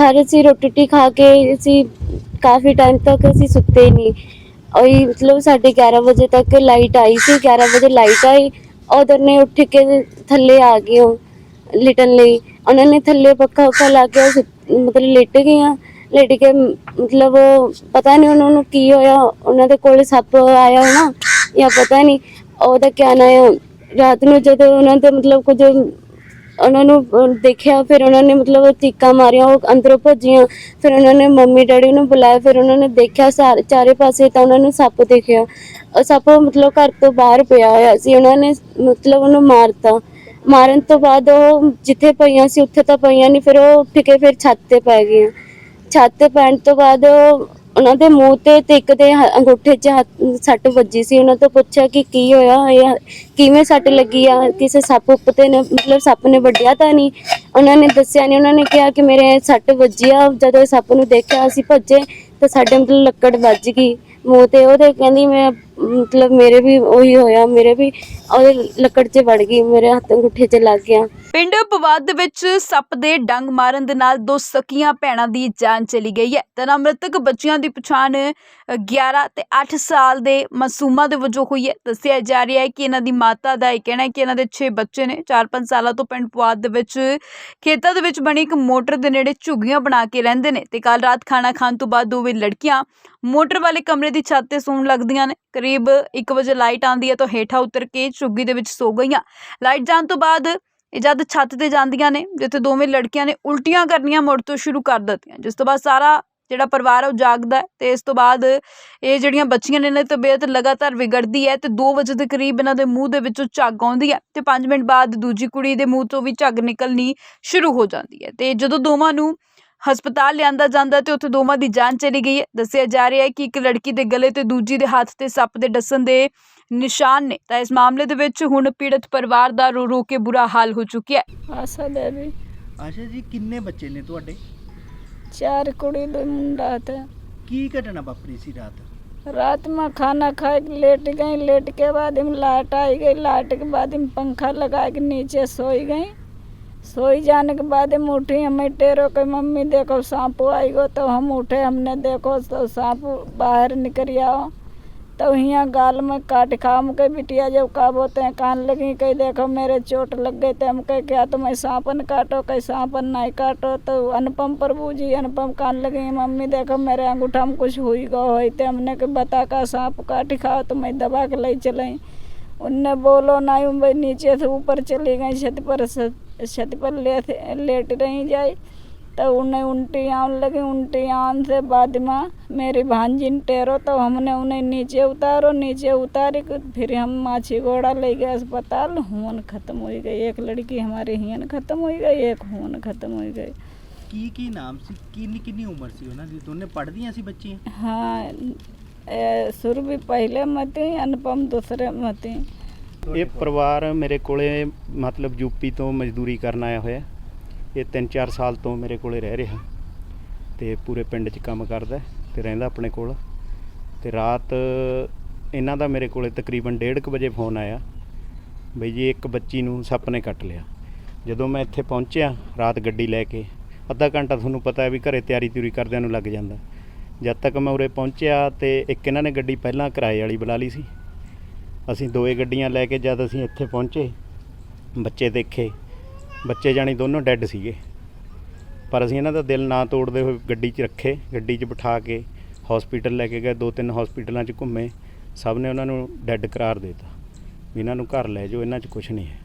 ਸਾਰੇ ਅਸੀਂ ਰੋਟੀ ਰੂਟੀ ਖਾ ਕੇ ਅਸੀਂ ਕਾਫੀ ਟਾਈਮ ਤੱਕ ਅਸੀਂ ਸੁੱਤੇ ਹੀ ਨਹੀਂ ਉਹੀ ਮਤਲਬ ਸਾਡੇ 11 ਵਜੇ ਤੱਕ ਲਾਈਟ ਆਈ ਸੀ 11 ਵਜੇ ਲਾਈਟ ਆਈ ਉਧਰ ਨੇ ਉੱਠ ਕੇ ਥੱਲੇ ਆ ਗਏ ਉਹ ਲਿਟਣ ਲਈ ਉਹਨਾਂ ਨੇ ਥੱਲੇ ਪੱਖਾ ਉੱਖਾ ਲਾ ਕੇ ਉਹ ਸੁੱਤ- ਮਤਲਬ ਲੇਟ ਗਈਆਂ ਲੇਟ ਕੇ ਮ- ਮਤਲਬ ਪਤਾ ਨਹੀਂ ਉਹਨਾਂ ਨੂੰ ਕੀ ਹੋਇਆ ਉਹਨਾਂ ਦੇ ਕੋਲ ਸੱਪ ਆਇਆ ਹੋਣਾ ਜਾਂ ਪਤਾ ਨਹੀਂ ਉਹਦਾ ਕਿਆ ਨਾ ਹੈ ਰਾਤ ਨੂੰ ਜਦੋਂ ਉਹਨਾਂ ਦੇ ਮਤਲਬ ਕੁਝ ਉਹਨਾਂ ਨੂੰ ਦੇਖਿਆ, ਫਿਰ ਉਹਨਾਂ ਨੇ ਮਤਲਬ ਚੀਕਾਂ ਮਾਰੀਆਂ, ਉਹ ਅੰਦਰੋਂ ਭੱਜੀਆਂ। ਫਿਰ ਉਹਨਾਂ ਨੇ ਮੰਮੀ, ਡੈਡੀ ਨੂੰ ਬੁਲਾਇਆ, ਫਿਰ ਉਹਨਾਂ ਨੇ ਦੇਖਿਆ ਸਾਰੇ ਚਾਰੇ ਪਾਸੇ ਤਾਂ ਉਹਨਾਂ ਨੂੰ ਸੱਪ ਦੇਖਿਆ। ਉਹ ਸੱਪ ਮਤਲਬ ਘਰ ਤੋਂ ਬਾਹਰ ਪਿਆ ਹੋਇਆ ਸੀ, ਉਹਨਾਂ ਨੇ ਮਤਲਬ ਉਹਨੂੰ ਮਾਰਤਾ। ਮਾਰਨ ਤੋਂ ਬਾਅਦ ਉਹ ਜਿੱਥੇ ਪਈਆਂ ਸੀ, ਉੱਥੇ ਤਾਂ ਪਈਆਂ ਨਹੀਂ, ਫਿਰ ਉਹ ਉੱਠ ਕੇ ਫਿਰ ਛੱਤ ਤੇ ਪੈ ਗਈਆਂ। ਛੱਤ ਤੇ ਪੈਣ ਤੋਂ ਬਾਅਦ ਉਹ- ਉਹਨਾਂ ਦੇ ਮੂੰਹ ਤੇ ਤੇ ਇੱਕ ਦੇ ਹ- ਅੰਗੂਠੇ 'ਚ ਹੱਥ- ਸੱਟ ਵੱਜੀ ਸੀ। ਉਹਨਾਂ ਤੋਂ ਪੁੱਛਿਆ ਕਿ ਕੀ ਹੋਇਆ, ਇਹ ਕਿਵੇਂ ਸੱਟ ਲੱਗੀ ਆ? ਕਿਸੇ ਸੱਪ ਉੱਪ ਤੇ ਨੇ, ਮਤਲਬ ਸੱਪ ਨੇ ਵੱਢਿਆ ਤਾਂ ਨਹੀਂ? ਉਹਨਾਂ ਨੇ ਦੱਸਿਆ ਨਹੀਂ। ਉਹਨਾਂ ਨੇ ਕਿਹਾ ਕਿ ਮੇਰੇ ਸੱਟ ਵੱਜੀ ਆ। ਜਦੋਂ ਇਹ ਸੱਪ ਨੂੰ ਦੇਖਿਆ, ਅਸੀਂ ਭੱਜੇ ਤਾਂ ਸਾਡੇ ਮਤਲਬ ਲੱਕੜ ਵੱਜ ਗਈ। ਮੂੰਹ ਤੇ ਉਹਦੇ ਕਹਿੰਦੀ, ਮੈਂ ਮਤਲਬ ਮੇਰੇ ਵੀ ਉਹੀ ਹੋਇਆ, ਮੇਰੇ ਵੀ ਉਹਦੇ ਲੱਕੜ 'ਚ ਵੜ ਗਈ, ਮੇਰੇ ਹੱਥ ਅੰਗੂਠੇ 'ਚ ਲੱਗ ਗਿਆ। ਪਿੰਡ ਪਵਾਦ ਦੇ ਵਿੱਚ ਸੱਪ ਦੇ ਡੰਗ ਮਾਰਨ ਦੇ ਨਾਲ ਦੋ ਸਕੀਆਂ ਭੈਣਾਂ ਦੀ ਜਾਨ ਚਲੀ ਗਈ ਹੈ। ਤਾਂ ਮ੍ਰਿਤਕ ਬੱਚਿਆਂ ਦੀ ਪਛਾਣ 11 ਤੇ 8 ਸਾਲ ਦੇ ਮਾਸੂਮਾਂ ਦੇ ਵਜੋਂ ਹੋਈ ਹੈ। ਦੱਸਿਆ ਜਾ ਰਿਹਾ ਹੈ ਕਿ ਇਹਨਾਂ ਦੀ ਮਾਤਾ ਦਾ ਇਹ ਕਹਿਣਾ ਹੈ ਕਿ ਇਹਨਾਂ ਦੇ 6 ਬੱਚੇ ਨੇ। 4-5 ਸਾਲਾਂ ਤੋਂ ਪਿੰਡ ਪਵਾਦ ਦੇ ਵਿੱਚ ਖੇਤਾਂ ਦੇ ਵਿੱਚ ਬਣੀ ਇੱਕ ਮੋਟਰ ਦੇ ਨੇੜੇ ਝੁੱਗੀਆਂ ਬਣਾ ਕੇ ਰਹਿੰਦੇ ਨੇ ਤੇ ਕੱਲ ਰਾਤ ਖਾਣਾ ਖਾਣ ਤੋਂ ਬਾਅਦ ਦੋਵੇਂ ਲੜਕੀਆਂ ਮੋਟਰ ਵਾਲੇ ਕਮਰੇ ਦੀ ਛੱਤ ਤੇ ਸੌਣ ਲੱਗਦੀਆਂ ਨੇ। ਕਰੀਬ 1 ਵਜੇ ਲਾਈਟ ਆਉਂਦੀ ਹੈ ਤਾਂ ਹੇਠਾਂ ਉਤਰ ਕੇ ਝੁੱਗੀ ਦੇ ਵਿੱਚ ਸੋ ਗਈਆਂ। ਲਾਈਟ ਜਾਣ ਤੋਂ ਬਾਅਦ ਇਹ ਜਦ ਛੱਤ ਤੇ ਜਾਂਦੀਆਂ ਨੇ, ਜਿੱਥੇ ਦੋਵੇਂ ਲੜਕੀਆਂ ਨੇ ਉਲਟੀਆਂ ਕਰਨੀਆਂ ਮੁੜ ਤੋਂ ਸ਼ੁਰੂ ਕਰ ਦਿੱਤੀਆਂ। ਜਿਸ ਤੋਂ ਬਾਅਦ ਸਾਰਾ ਜਿਹੜਾ ਪਰਿਵਾਰ ਹੈ ਉਹ ਜਾਗਦਾ ਹੈ ਤੇ ਇਸ ਤੋਂ ਬਾਅਦ ਇਹ ਜਿਹੜੀਆਂ ਬੱਚੀਆਂ ਨੇ, ਇਹਨਾਂ ਦੀ ਤਬੀਅਤ ਲਗਾਤਾਰ ਵਿਗੜਦੀ ਹੈ ਤੇ 2 ਵਜੇ ਦੇ ਕਰੀਬ ਇਹਨਾਂ ਦੇ ਮੂੰਹ ਦੇ ਵਿੱਚੋਂ ਝੱਗ ਆਉਂਦੀ ਹੈ ਤੇ 5 ਮਿੰਟ ਬਾਅਦ ਦੂਜੀ ਕੁੜੀ ਦੇ ਮੂੰਹ ਤੋਂ ਵੀ ਝੱਗ ਨਿਕਲਣੀ ਸ਼ੁਰੂ ਹੋ ਜਾਂਦੀ ਹੈ। ਤੇ ਜਦੋਂ ਦੋਵਾਂ ਨੂੰ ਹਸਪਤਾਲ ਲਿਆਂਦਾ ਜਾਂਦਾ ਹੈ ਤੇ ਉੱਥੇ ਦੋਵਾਂ ਦੀ ਜਾਨ ਚਲੀ ਗਈ ਹੈ ਦੱਸਿਆ ਜਾ ਰਿਹਾ ਹੈ ਕਿ ਇੱਕ ਲੜਕੀ ਦੇ ਗਲੇ ਤੇ ਦੂਜੀ ਦੇ ਹੱਥ ਤੇ ਸੱਪ ਦੇ ਡਸਣ ਦੇ ਨਿਸ਼ਾਨ ਨੇ ਤਾਂ ਇਸ ਮਾਮਲੇ ਦੇ ਵਿੱਚ ਹੁਣ ਪੀੜਤ ਪਰਿਵਾਰ ਦਾ ਰੋ ਰੋ ਕੇ ਬੁਰਾ ਹਾਲ ਹੋ ਚੁੱਕਿਆ ਹੈ ਆਸਾ ਦੇਵੀ ਆਸ਼ਾ ਜੀ ਕਿੰਨੇ ਬੱਚੇ ਨੇ ਤੁਹਾਡੇ ਚਾਰ ਕੁੜੀ दो मुंडा थे ਕੀ ਘਟਨਾ ਵਾਪਰੀ ਸੀ ਰਾਤ रात में खाना खा के लेट गई लेट के बाद हम लाइट आई गई लाइट के बाद हम पंखा लगा के नीचे सोई गई सोई जाने के बाद हम उठी, हमें टेरो के मम्मी देखो, सांप आई गो तो हम उठे, हमने देखो तो सांप बाहर निकल आओ तो यहाँ गाल में काट खाम के बिटिया जब का बोते हैं कान लगी, कहीं, देखो, मेरे चोट लग गई तो। हम कह, क्या तुम्हें सांपन काटो? कहीं सांपन नहीं काटो। तो अनुपम प्रभु जी, अनुपम कान लगी, मम्मी, देखो, मेरे अंगूठा में कुछ हुई गो, हुई तो। हमने के बता का सांप काट खाओ तो मैं दबा के ले चलाई उनने बोलो ना भाई नीचे से ऊपर चली गई, छत पर छत पर लेट लेट रही जाए तो उन्हें उल्टी आन लगी उल्टी आन से बाद में मेरी भांजिन टेरो तो हमने उन्हें नीचे उतारो नीचे उतारी फिर हम माछी घोड़ा ले गए अस्पताल। हुन खत्म हो गई एक लड़की हमारी हियन खत्म हो गई एक हुन खत्म हो गई। की की नाम सी कितनी कितनी उम्र सी हो ना दोनों पढ़ दी ऐसी बच्ची हाँ सुर भी पहले मती अनुपम दूसरे मती ਇਹ ਪਰਿਵਾਰ ਮੇਰੇ ਕੋਲੇ ਮਤਲਬ ਯੂਪੀ ਤੋਂ ਮਜ਼ਦੂਰੀ ਕਰਨ ਆਇਆ ਹੋਇਆ। ਇਹ 3-4 ਸਾਲ ਤੋਂ ਮੇਰੇ ਕੋਲੇ ਰਹਿ ਰਿਹਾ। ਤੇ ਪੂਰੇ ਪਿੰਡ 'ਚ ਕੰਮ ਕਰਦਾ ਤੇ ਰਹਿੰਦਾ ਆਪਣੇ ਕੋਲ। ਤੇ ਰਾਤ ਇਹਨਾਂ ਦਾ ਮੇਰੇ ਕੋਲੇ ਤਕਰੀਬਨ 1:30 ਵਜੇ ਫੋਨ ਆਇਆ ਬਈ ਜੀ ਇੱਕ ਬੱਚੀ ਨੂੰ ਸੱਪ ਨੇ ਕੱਟ ਲਿਆ। ਜਦੋਂ ਮੈਂ ਇੱਥੇ ਪਹੁੰਚਿਆ ਰਾਤ ਗੱਡੀ ਲੈ ਕੇ ਅੱਧਾ ਘੰਟਾ ਤੁਹਾਨੂੰ ਪਤਾ ਹੈ ਵੀ ਘਰੇ ਤਿਆਰੀ ਤਿਉਰੀ ਕਰਦਿਆਂ ਨੂੰ ਲੱਗ ਜਾਂਦਾ। ਜਦ ਤੱਕ ਮੈਂ ਉਰੇ ਪਹੁੰਚਿਆ ਤੇ ਇੱਕ ਇਹਨਾਂ ਨੇ ਗੱਡੀ ਪਹਿਲਾਂ ਕਿਰਾਏ ਵਾਲੀ ਬੁਲਾ ਲਈ ਸੀ। ਅਸੀਂ ਦੋਏ ਗੱਡੀਆਂ ਲੈ ਕੇ ਜਦ ਅਸੀਂ ਇੱਥੇ ਪਹੁੰਚੇ, ਬੱਚੇ ਦੇਖੇ, ਬੱਚੇ ਜਾਣੀ ਦੋਨੋਂ ਡੈੱਡ ਸੀਗੇ। ਪਰ ਅਸੀਂ ਇਹਨਾਂ ਦਾ ਦਿਲ ਨਾ ਤੋੜਦੇ ਹੋਏ ਗੱਡੀ 'ਚ ਰੱਖੇ, ਗੱਡੀ 'ਚ ਬਿਠਾ ਕੇ ਹਸਪੀਟਲ ਲੈ ਕੇ ਗਏ, ਦੋ ਤਿੰਨ ਹਸਪੀਟਲਾਂ 'ਚ ਘੁੰਮੇ, ਸਭ ਨੇ ਉਹਨਾਂ ਨੂੰ ਡੈੱਡ ਕਰਾਰ ਦਿੱਤਾ। ਵੀ ਇਹਨਾਂ ਨੂੰ ਘਰ ਲੈ ਜਾਓ, ਇਹਨਾਂ 'ਚ ਕੁਝ ਨਹੀਂ ਹੈ।